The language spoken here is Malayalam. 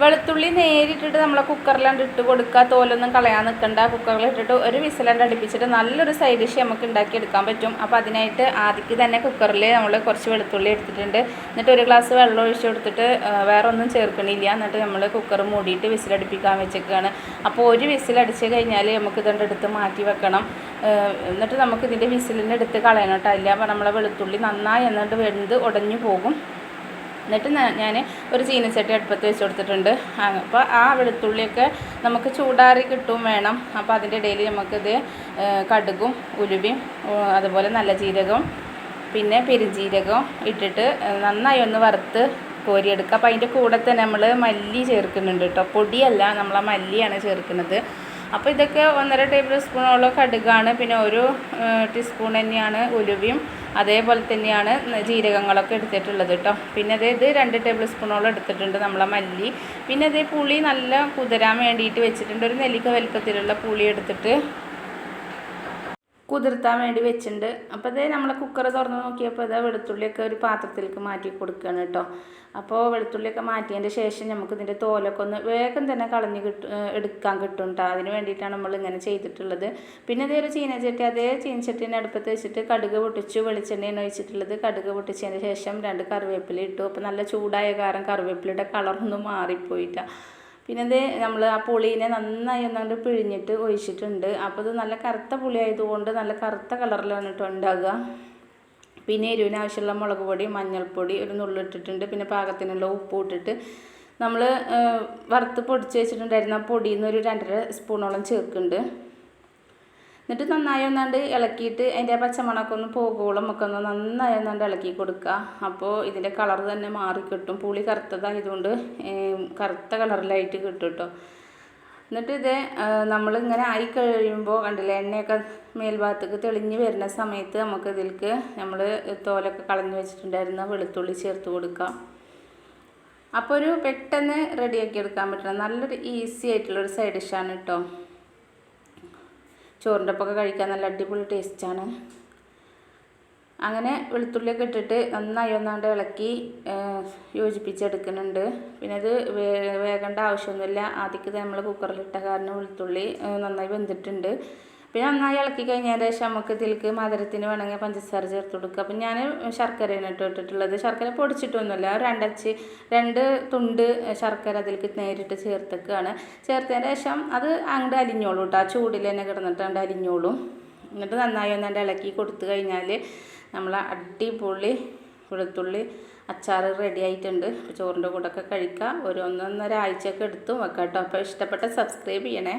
വെളുത്തുള്ളി നേരിട്ടിട്ട് നമ്മളെ കുക്കറിലാണ്ട് ഇട്ട് കൊടുക്കുക തോലൊന്നും കളയാൻ നിൽക്കണ്ട കുക്കറിൽ ഇട്ടിട്ട് ഒരു വിസിലാണ്ട് അടുപ്പിച്ചിട്ട് നല്ലൊരു സൈഡ് ഡിഷ് നമുക്ക് ഉണ്ടാക്കിയെടുക്കാൻ പറ്റും. അപ്പോൾ അതിനായിട്ട് ആദ്യക്ക് തന്നെ കുക്കറിൽ നമ്മൾ കുറച്ച് വെളുത്തുള്ളി എടുത്തിട്ടുണ്ട്. എന്നിട്ട് ഒരു ഗ്ലാസ് വെള്ളം ഒഴിച്ച് കൊടുത്തിട്ട് വേറെ ഒന്നും ചേർക്കണില്ല. എന്നിട്ട് നമ്മൾ കുക്കർ മൂടിയിട്ട് വിസിലടുപ്പിക്കാൻ വെച്ചേക്കാണ്. അപ്പോൾ ഒരു വിസിലടിച്ച് കഴിഞ്ഞാൽ നമുക്ക് ഇതുകൊണ്ട് എടുത്ത് മാറ്റി വെക്കണം. എന്നിട്ട് നമുക്ക് ഇതിന്റെ വിസിലിന്റെ എടുത്ത് കളയണം കേട്ടോ. ഇല്ല അപ്പോൾ നമ്മളെ വെളുത്തുള്ളി നന്നായി എന്നിട്ട് വെന്ത് ഉടഞ്ഞു പോകും. എന്നിട്ട് ഞാൻ ഒരു ചീനച്ചട്ടി അടുപ്പത്ത് വെച്ച് കൊടുത്തിട്ടുണ്ട്. അപ്പോൾ ആ വെളുത്തുള്ളിയൊക്കെ നമുക്ക് ചൂടാറി കിട്ടും വേണം. അപ്പോൾ അതിന്റെ ഇടയിൽ നമുക്കിത് കടുകും ഉലുവയും അതുപോലെ നല്ല ജീരകം പിന്നെ പെരുംജീരകവും ഇട്ടിട്ട് നന്നായി ഒന്ന് വറുത്ത് കോരിയെടുക്കുക. അപ്പോൾ അതിന്റെ കൂടെ തന്നെ നമ്മൾ മല്ലി ചേർക്കുന്നുണ്ട് കേട്ടോ. പൊടിയല്ല നമ്മൾ ആ മല്ലിയാണ് ചേർക്കുന്നത്. അപ്പോൾ ഇതൊക്കെ ഒന്നര ടേബിൾ സ്പൂണോളം കടുകാണ്. പിന്നെ ഒരു ടീസ്പൂൺ തന്നെയാണ് ഉലുവയും അതേപോലെ തന്നെയാണ് ജീരകങ്ങളൊക്കെ എടുത്തിട്ടുള്ളത് കേട്ടോ. പിന്നെ അതേ ഇത് രണ്ട് ടേബിൾ സ്പൂണോളം എടുത്തിട്ടുണ്ട് നമ്മളെ മല്ലി. പിന്നെ അതേ പുളി നല്ല കുതിരാൻ വേണ്ടിയിട്ട് വെച്ചിട്ടുണ്ട്. ഒരു നെല്ലിക്ക വലുപ്പത്തിലുള്ള പുളി എടുത്തിട്ട് കുതിർത്താൻ വേണ്ടി വെച്ചിട്ടുണ്ട്. അപ്പോൾ അതേ നമ്മൾ കുക്കർ തുറന്ന് നോക്കിയപ്പോൾ ഇതാ വെളുത്തുള്ളിയൊക്കെ ഒരു പാത്രത്തിലേക്ക് മാറ്റി കൊടുക്കുകയാണ് കേട്ടോ. അപ്പോൾ വെളുത്തുള്ളിയൊക്കെ മാറ്റിയതിന്റെ ശേഷം നമുക്ക് ഇതിന്റെ തോലൊക്കെ ഒന്ന് വേഗം തന്നെ കളഞ്ഞ് കിട്ടും എടുക്കാൻ കിട്ടും കേട്ടോ അതിന് വേണ്ടിയിട്ടാണ് നമ്മൾ ഇങ്ങനെ ചെയ്തിട്ടുള്ളത്. പിന്നെ അതേ ഒരു ചീനച്ചട്ടി അതേ ചീനച്ചട്ടീനെ അടുപ്പത്ത് വെച്ചിട്ട് കടുക് പൊട്ടിച്ചു വെളിച്ചെണ്ണയാണ് ഒഴിച്ചിട്ടുള്ളത്. കടുക് പൊട്ടിച്ചതിന് ശേഷം രണ്ട് കറിവേപ്പില ഇട്ടു. അപ്പോൾ നല്ല ചൂടായ കാരണം കറിവേപ്പിലയുടെ കളറൊന്നും മാറിപ്പോയിട്ടാണ് പിന്നെ ഇത് നമ്മൾ ആ പുളീനെ നന്നായി ഒന്നുകൊണ്ട് പിഴിഞ്ഞിട്ട് ഒഴിച്ചിട്ടുണ്ട്. അപ്പോൾ ഇത് നല്ല കറുത്ത പുളി ആയതുകൊണ്ട് നല്ല കറുത്ത കളറിലാണ് കേട്ടോ ഉണ്ടാകുക പിന്നെ എരിവിന് ആവശ്യമുള്ള മുളക് പൊടി മഞ്ഞൾപ്പൊടി ഒരു നുള്ളിട്ടിട്ടുണ്ട് പിന്നെ പാകത്തിനുള്ള ഉപ്പ് ഇട്ടിട്ട് നമ്മൾ വറുത്ത് പൊടിച്ച് വെച്ചിട്ടുണ്ടായിരുന്ന പൊടിയിൽ നിന്ന് ഒരു രണ്ടര സ്പൂണോളം ചേർക്കുന്നുണ്ട് എന്നിട്ട് നന്നായി ഒന്നാണ്ട് ഇളക്കിയിട്ട് അതിന്റെ പച്ചമണമൊക്കെ ഒന്ന് പോകുവോളം ഒക്കെ ഒന്ന് നന്നായി ഒന്നാണ്ട് ഇളക്കി കൊടുക്കുക. അപ്പോൾ ഇതിന്റെ കളർ തന്നെ മാറി കിട്ടും. പുളി കറുത്തതായതുകൊണ്ട് കറുത്ത കളറിലായിട്ട് കിട്ടും കേട്ടോ. എന്നിട്ട് ഇത് നമ്മളിങ്ങനെ ആയി കഴിയുമ്പോൾ കണ്ടില്ലേ എണ്ണയൊക്കെ മേൽഭാഗത്തേക്ക് തെളിഞ്ഞ് വരുന്ന സമയത്ത് നമുക്ക് ഇതിലേക്ക് നമ്മൾ തോലൊക്കെ കളഞ്ഞ് വെച്ചിട്ടുണ്ടായിരുന്ന വെളുത്തുള്ളി ചേർത്ത് കൊടുക്കാം. അപ്പോൾ ഒരു പെട്ടെന്ന് റെഡിയാക്കി എടുക്കാൻ പറ്റണം. നല്ലൊരു ഈസി ആയിട്ടുള്ളൊരു സൈഡ് ഡിഷാണ് കേട്ടോ. ചോറിന്റെ ഒപ്പമൊക്കെ കഴിക്കാൻ നല്ല അടിപൊളി ടേസ്റ്റാണ്. അങ്ങനെ വെളുത്തുള്ളിയൊക്കെ ഇട്ടിട്ട് നന്നായി ഒന്നാണ്ട് ഇളക്കി യോജിപ്പിച്ചെടുക്കുന്നുണ്ട്. പിന്നെ വേ വേകേണ്ട ആവശ്യമൊന്നുമില്ല. ആദ്യക്ക് നമ്മൾ കുക്കറിലിട്ട കാരണം വെളുത്തുള്ളി നന്നായി വെന്തിട്ടുണ്ട്. പിന്നെ നന്നായി ഇളക്കി കഴിഞ്ഞതിന് ശേഷം നമുക്ക് ഇതിലേക്ക് മധുരത്തിന് വേണമെങ്കിൽ പഞ്ചസാര ചേർത്ത് കൊടുക്കുക. അപ്പം ഞാൻ ശർക്കരയാണ് ഇട്ട് ഇട്ടിട്ടുള്ളത് ശർക്കര പൊടിച്ചിട്ടൊന്നുമില്ല രണ്ടച്ച് രണ്ട് തുണ്ട് ശർക്കര അതിലേക്ക് നേരിട്ട് ചേർത്തേക്കാണ്. ചേർത്തതിന് ശേഷം അത് അങ്ങോട്ട് അലിഞ്ഞോളും കേട്ടോ. ആ ചൂടിൽ തന്നെ കിടന്നിട്ട് അങ്ങോട്ട് അലിഞ്ഞോളും. എന്നിട്ട് നന്നായി ഒന്നാണ്ട് ഇളക്കി കൊടുത്തു കഴിഞ്ഞാൽ നമ്മൾ അടിപൊളി വെളുത്തുള്ളി അച്ചാർ റെഡി ആയിട്ടുണ്ട്. ചോറിന്റെ കൂടെ ഒക്കെ കഴിക്കാം. ഒരു ഒന്നൊന്നര ആഴ്ചയൊക്കെ എടുത്തു വെക്കാം കേട്ടോ. അപ്പോൾ ഇഷ്ടപ്പെട്ട സബ്സ്ക്രൈബ് ചെയ്യണേ.